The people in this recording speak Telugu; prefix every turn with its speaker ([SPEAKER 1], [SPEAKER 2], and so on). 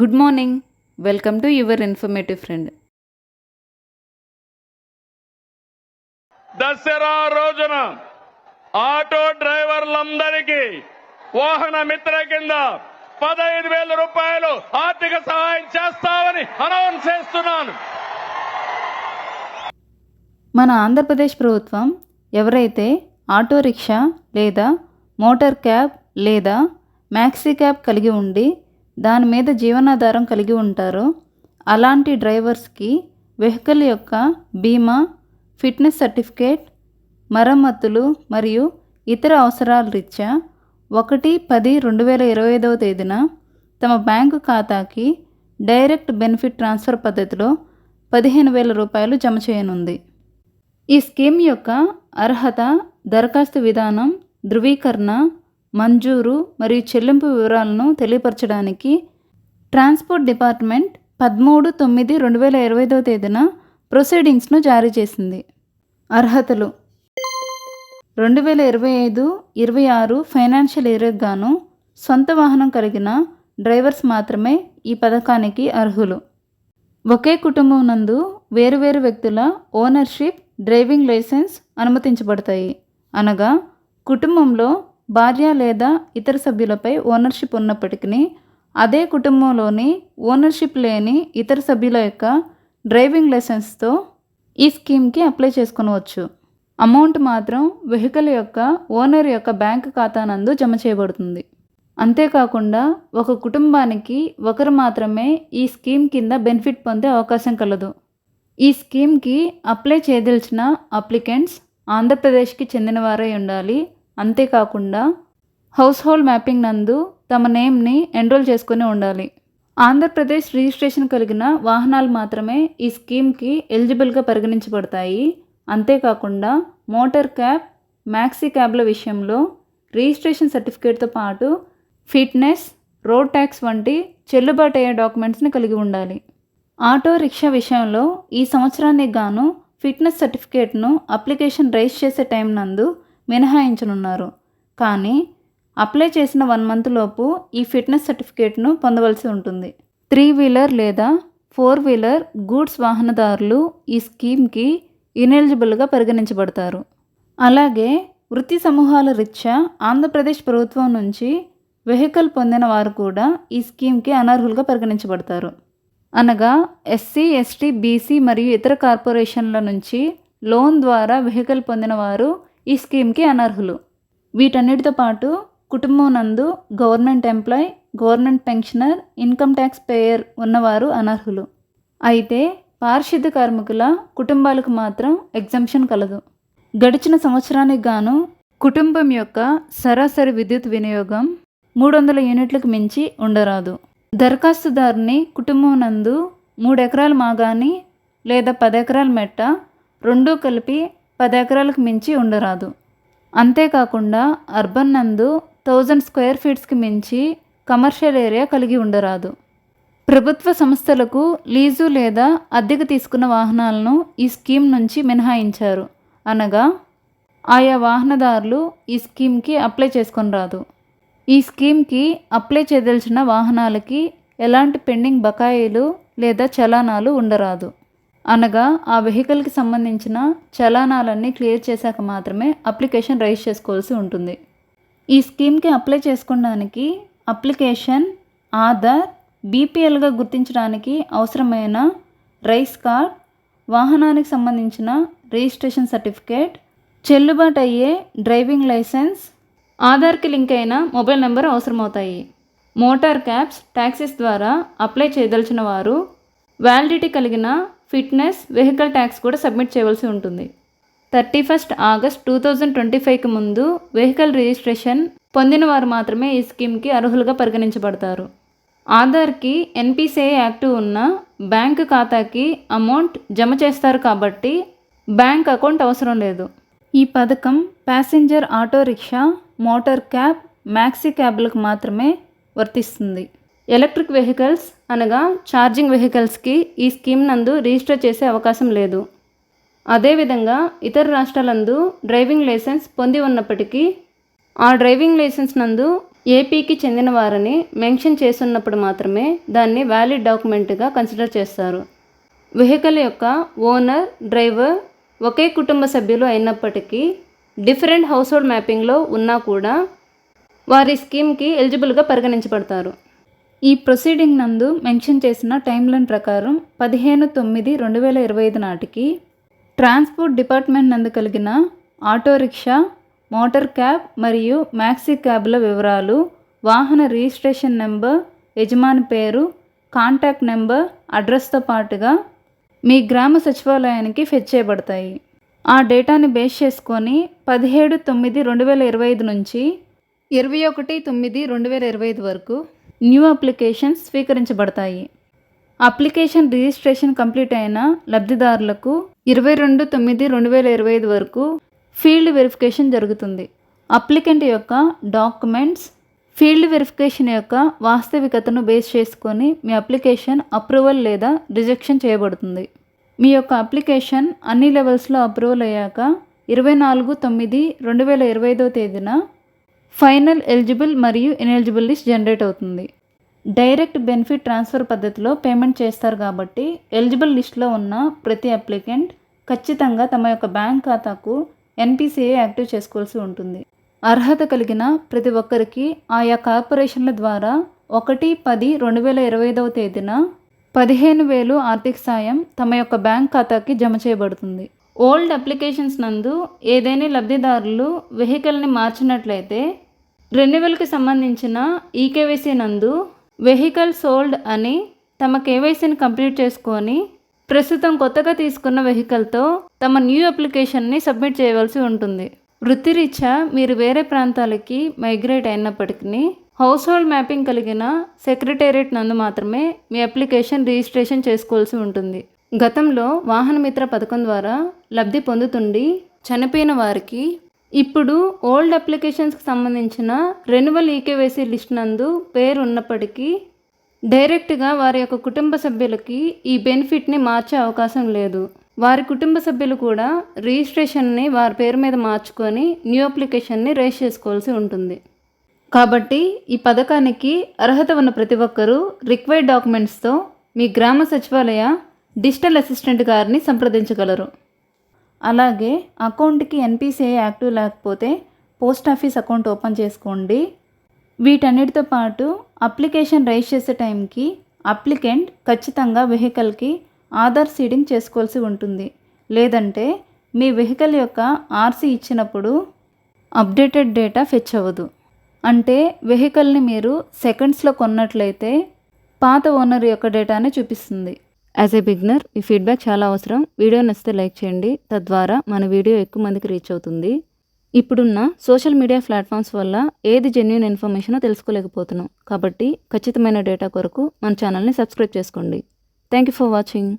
[SPEAKER 1] Good morning. Welcome to your informative friend.
[SPEAKER 2] Dasara రోజున ఆటో డ్రైవర్లందరికీ వాహన మిత్ర కింద పదహైదు వేల రూపాయలు ఆర్థిక సహాయం చేస్తామని అనౌన్స్ చేస్తున్నాను.
[SPEAKER 1] మన ఆంధ్రప్రదేశ్ ప్రభుత్వం ఎవరైతే ఆటో రిక్షా లేదా మోటార్ క్యాబ్ లేదా మ్యాక్సీ క్యాబ్ కలిగి ఉండి దాని మీద జీవనాధారం కలిగి ఉంటారో. అలాంటి డ్రైవర్స్కి వెహికల్ యొక్క బీమా ఫిట్నెస్ సర్టిఫికేట్ మరమ్మతులు మరియు ఇతర అవసరాల రీత్యా ఒకటి పది రెండు వేల ఇరవై ఐదవ తేదీన తమ బ్యాంకు ఖాతాకి డైరెక్ట్ బెనిఫిట్ ట్రాన్స్ఫర్ పద్ధతిలో పదిహేను వేల రూపాయలు జమ చేయనుంది. ఈ స్కీమ్ యొక్క అర్హత దరఖాస్తు విధానం ధృవీకరణ మంజూరు మరియు చెల్లింపు వివరాలను తెలియపరచడానికి ట్రాన్స్పోర్ట్ డిపార్ట్మెంట్ పదమూడు తొమ్మిది రెండు వేల ఇరవై ఐదవ తేదీన ప్రొసీడింగ్స్ను జారీ చేసింది. అర్హతలు రెండు వేల ఇరవై ఐదు ఇరవై ఆరు ఫైనాన్షియల్ ఇయర్కి గాను సొంత వాహనం కలిగిన డ్రైవర్స్ మాత్రమే ఈ పథకానికి అర్హులు. ఒకే కుటుంబం నందు వేరువేరు వ్యక్తుల ఓనర్షిప్ డ్రైవింగ్ లైసెన్స్ అనుమతించబడతాయి. అనగా కుటుంబంలో భార్య లేదా ఇతర సభ్యులపై ఓనర్షిప్ ఉన్నప్పటికీ అదే కుటుంబంలోని ఓనర్షిప్ లేని ఇతర సభ్యుల యొక్క డ్రైవింగ్ లైసెన్స్తో ఈ స్కీమ్కి అప్లై చేసుకోవచ్చు అమౌంట్ మాత్రం వెహికల్ యొక్క ఓనర్ యొక్క బ్యాంక్ ఖాతా నందు జమ చేయబడుతుంది. అంతేకాకుండా ఒక కుటుంబానికి ఒకరు మాత్రమే ఈ స్కీమ్ కింద బెనిఫిట్ పొందే అవకాశం కలదు. ఈ స్కీమ్కి అప్లై చేయదలిచిన అప్లికెంట్స్ ఆంధ్రప్రదేశ్కి చెందినవారై ఉండాలి. అంతేకాకుండా హౌస్ హోల్డ్ మ్యాపింగ్ నందు తమ నేమ్ని ఎన్రోల్ చేసుకుని ఉండాలి. ఆంధ్రప్రదేశ్ రిజిస్ట్రేషన్ కలిగిన వాహనాలు మాత్రమే ఈ స్కీమ్కి ఎలిజిబుల్గా పరిగణించబడతాయి. అంతేకాకుండా మోటార్ క్యాబ్ మ్యాక్సీ క్యాబ్ల విషయంలో రిజిస్ట్రేషన్ సర్టిఫికేట్తో పాటు ఫిట్నెస్ రోడ్ ట్యాక్స్ వంటి చెల్లుబాటు అయ్యే డాక్యుమెంట్స్ని కలిగి ఉండాలి. ఆటో రిక్షా విషయంలో ఈ సంవత్సరానికి గాను ఫిట్నెస్ సర్టిఫికేట్ను అప్లికేషన్ రైజ్ చేసే టైం నందు మినహాయించనున్నారు. కానీ అప్లై చేసిన వన్ మంత్ లోపు ఈ ఫిట్నెస్ సర్టిఫికేట్ను పొందవలసి ఉంటుంది. త్రీ వీలర్ లేదా ఫోర్ వీలర్ గూడ్స్ వాహనదారులు ఈ స్కీమ్కి ఇనెలిజిబుల్గా పరిగణించబడతారు. అలాగే వృత్తి సమూహాల రీత్యా ఆంధ్రప్రదేశ్ ప్రభుత్వం నుంచి వెహికల్ పొందిన వారు కూడా ఈ స్కీమ్కి అనర్హులుగా పరిగణించబడతారు. అనగా ఎస్సీ ఎస్టీ బీసీ మరియు ఇతర కార్పొరేషన్ల నుంచి లోన్ ద్వారా వెహికల్ పొందిన వారు ఈ స్కీమ్కి అనర్హులు. వీటన్నిటితో పాటు కుటుంబం నందు government employee government pensioner income tax payer ఉన్నవారు అనర్హులు. అయితే పారిశుద్ధ కార్మికుల కుటుంబాలకు మాత్రం ఎగ్జంప్షన్ కలదు. గడిచిన సంవత్సరానికి గాను కుటుంబం యొక్క సరాసరి విద్యుత్ వినియోగం మూడు వందల యూనిట్లకు మించి ఉండరాదు. దరఖాస్తుదారుని కుటుంబం నందు మూడు ఎకరాల మాగాని లేదా పది ఎకరాల మెట్ట రెండూ కలిపి పది ఎకరాలకు మించి ఉండరాదు. అంతేకాకుండా అర్బన్ నందు థౌజండ్ స్క్వేర్ ఫీట్స్కి మించి కమర్షియల్ ఏరియా కలిగి ఉండరాదు. ప్రభుత్వ సంస్థలకు లీజు లేదా అద్దెకు తీసుకున్న వాహనాలను ఈ స్కీమ్ నుంచి మినహాయించారు. అనగా ఆయా వాహనదారులు ఈ స్కీమ్కి అప్లై చేసుకొని రాదు. ఈ స్కీమ్కి అప్లై చేయదలిచిన వాహనాలకి ఎలాంటి పెండింగ్ బకాయిలు లేదా చలానాలు ఉండరాదు. అనగా ఆ వెహికల్కి సంబంధించిన చలానాలన్నీ క్లియర్ చేశాక మాత్రమే అప్లికేషన్ రైజ్ చేసుకోవాల్సి ఉంటుంది. ఈ స్కీమ్కి అప్లై చేసుకోవడానికి అప్లికేషన్ ఆధార్ బీపీఎల్గా గుర్తించడానికి అవసరమైన రైస్ కార్డ్ వాహనానికి సంబంధించిన రిజిస్ట్రేషన్ సర్టిఫికేట్ చెల్లుబాటు అయ్యే డ్రైవింగ్ లైసెన్స్ ఆధార్కి లింక్ అయిన మొబైల్ నెంబర్ అవసరమవుతాయి. మోటార్ క్యాబ్స్ ట్యాక్సీస్ ద్వారా అప్లై చేయదలిచిన వారు వ్యాలిడిటీ కలిగిన ఫిట్నెస్ వెహికల్ ట్యాక్స్ కూడా సబ్మిట్ చేయవలసి ఉంటుంది. Thirty first August two thousand twenty ఫైవ్కి ముందు వెహికల్ రిజిస్ట్రేషన్ పొందిన వారు మాత్రమే ఈ స్కీమ్కి అర్హులుగా పరిగణించబడతారు. ఆధార్కి ఎన్పిసిఐ యాక్టివ్ ఉన్న బ్యాంక్ ఖాతాకి అమౌంట్ జమ చేస్తారు కాబట్టి బ్యాంక్ అకౌంట్ అవసరం లేదు. ఈ పథకం passenger auto rickshaw motor cab maxi క్యాబ్లకు మాత్రమే వర్తిస్తుంది. ఎలక్ట్రిక్ వెహికల్స్ అనగా ఛార్జింగ్ వెహికల్స్కి ఈ స్కీమ్ నందు రిజిస్టర్ చేసే అవకాశం లేదు. అదేవిధంగా ఇతర రాష్ట్రాలందు డ్రైవింగ్ లైసెన్స్ పొంది ఉన్నప్పటికీ ఆ డ్రైవింగ్ లైసెన్స్ నందు ఏపీకి చెందిన వారని మెన్షన్ చేస్తున్నప్పుడు మాత్రమే దాన్ని వ్యాలిడ్ డాక్యుమెంట్గా కన్సిడర్ చేస్తారు. వెహికల్ యొక్క ఓనర్ డ్రైవర్ ఒకే కుటుంబ సభ్యులు అయినప్పటికీ డిఫరెంట్ హౌస్ హోల్డ్ మ్యాపింగ్లో ఉన్నా కూడా వారి స్కీమ్కి ఎలిజిబుల్గా పరిగణించబడతారు. ఈ ప్రొసీడింగ్ నందు మెన్షన్ చేసిన టైమ్లైన్ ప్రకారం పదిహేను తొమ్మిది రెండు వేల ఇరవై ఐదు నాటికి ట్రాన్స్పోర్ట్ డిపార్ట్మెంట్ నందు కలిగిన ఆటో రిక్షా మోటార్ క్యాబ్ మరియు మ్యాక్సీ క్యాబ్ల వివరాలు వాహన రిజిస్ట్రేషన్ నెంబర్ యజమాని పేరు కాంటాక్ట్ నెంబర్ అడ్రస్తో పాటుగా మీ గ్రామ సచివాలయానికి ఫెచ్ చేయబడతాయి. ఆ డేటాని బేస్ చేసుకొని పదిహేడు తొమ్మిది రెండు వేల ఇరవై ఐదు నుంచి ఇరవై ఒకటి తొమ్మిది రెండు వేల ఇరవై ఐదు వరకు న్యూ అప్లికేషన్స్ స్వీకరించబడతాయి. అప్లికేషన్ రిజిస్ట్రేషన్ కంప్లీట్ అయిన లబ్ధిదారులకు ఇరవై రెండు తొమ్మిది రెండు వేల ఇరవై ఐదు వరకు ఫీల్డ్ వెరిఫికేషన్ జరుగుతుంది. అప్లికెంట్ యొక్క డాక్యుమెంట్స్ ఫీల్డ్ వెరిఫికేషన్ యొక్క వాస్తవికతను బేస్ చేసుకొని మీ అప్లికేషన్ అప్రూవల్ లేదా రిజెక్షన్ చేయబడుతుంది. మీ యొక్క అప్లికేషన్ అన్ని లెవెల్స్లో అప్రూవల్ అయ్యాక ఇరవై నాలుగు తొమ్మిది రెండు వేల ఇరవై ఐదో తేదీన ఫైనల్ ఎలిజిబుల్ మరియు ఇనెలిజిబుల్ లిస్ట్ జనరేట్ అవుతుంది. డైరెక్ట్ బెనిఫిట్ ట్రాన్స్ఫర్ పద్ధతిలో పేమెంట్ చేస్తారు కాబట్టి ఎలిజిబుల్ లిస్ట్లో ఉన్న ప్రతి అప్లికెంట్ ఖచ్చితంగా తమ యొక్క బ్యాంక్ ఖాతాకు ఎన్పిసిఐ యాక్టివ్ చేసుకోవాల్సి ఉంటుంది. అర్హత కలిగిన ప్రతి ఒక్కరికి ఆయా కార్పొరేషన్ల ద్వారా ఒకటి పది రెండు వేల ఇరవై ఐదవ తేదీన పదిహేను వేలు ఆర్థిక సాయం తమ యొక్క బ్యాంక్ ఖాతాకి జమ చేయబడుతుంది. ఓల్డ్ అప్లికేషన్స్ నందు ఏదైనా లబ్ధిదారులు వెహికల్ని మార్చినట్లయితే రెన్యువల్కి సంబంధించిన ఈకేవైసీ నందు వెహికల్ సోల్డ్ అని తమ కేవైసీని కంప్లీట్ చేసుకొని ప్రస్తుతం కొత్తగా తీసుకున్న వెహికల్తో తమ న్యూ అప్లికేషన్ని సబ్మిట్ చేయవలసి ఉంటుంది. వృత్తిరీత్యా మీరు వేరే ప్రాంతాలకి మైగ్రేట్ అయినప్పటికీ హౌస్ హోల్డ్ మ్యాపింగ్ కలిగిన సెక్రటేరియట్ నందు మాత్రమే మీ అప్లికేషన్ రిజిస్ట్రేషన్ చేసుకోవాల్సి ఉంటుంది. గతంలో వాహనమిత్ర పథకం ద్వారా లబ్ధి పొందుతుండి చనిపోయిన వారికి ఇప్పుడు ఓల్డ్ అప్లికేషన్స్కి సంబంధించిన రెన్యువల్ ఈకేవైసీ లిస్ట్ నందు పేరు ఉన్నప్పటికీ డైరెక్ట్గా వారి యొక్క కుటుంబ సభ్యులకి ఈ బెనిఫిట్ని మార్చే అవకాశం లేదు. వారి కుటుంబ సభ్యులు కూడా రిజిస్ట్రేషన్ని వారి పేరు మీద మార్చుకొని న్యూ అప్లికేషన్ని రేస్ చేసుకోవాల్సి ఉంటుంది. కాబట్టి ఈ పథకానికి అర్హత ఉన్న ప్రతి ఒక్కరూ రిక్వైర్డ్ డాక్యుమెంట్స్తో మీ గ్రామ సచివాలయ డిజిటల్ అసిస్టెంట్ గారిని సంప్రదించగలరు. అలాగే అకౌంట్కి ఎన్పిసిఐ యాక్టివ్ లేకపోతే పోస్ట్ ఆఫీస్ అకౌంట్ ఓపెన్ చేసుకోండి. వీటన్నిటితో పాటు అప్లికేషన్ రైజ్ చేసే టైంకి అప్లికెంట్ ఖచ్చితంగా వెహికల్కి ఆధార్ సీడింగ్ చేసుకోవాల్సి ఉంటుంది. లేదంటే మీ వెహికల్ యొక్క ఆర్సీ ఇచ్చినప్పుడు అప్డేటెడ్ డేటా ఫెచ్ అవ్వదు. అంటే వెహికల్ని మీరు సెకండ్స్లో కొన్నట్లయితే పాత ఓనర్ యొక్క డేటానే చూపిస్తుంది. యాజ్ ఏ బిగ్నర్ ఈ ఫీడ్బ్యాక్ చాలా అవసరం. వీడియో నచ్చితే లైక్ చేయండి. తద్వారా మన వీడియో ఎక్కువ మందికి రీచ్ అవుతుంది. ఇప్పుడున్న సోషల్ మీడియా ప్లాట్ఫామ్స్ వల్ల ఏది జెన్యున్ ఇన్ఫర్మేషనో తెలుసుకోలేకపోతున్నాం. కాబట్టి ఖచ్చితమైన డేటా కొరకు మన ఛానల్ని సబ్స్క్రైబ్ చేసుకోండి. Thank you for watching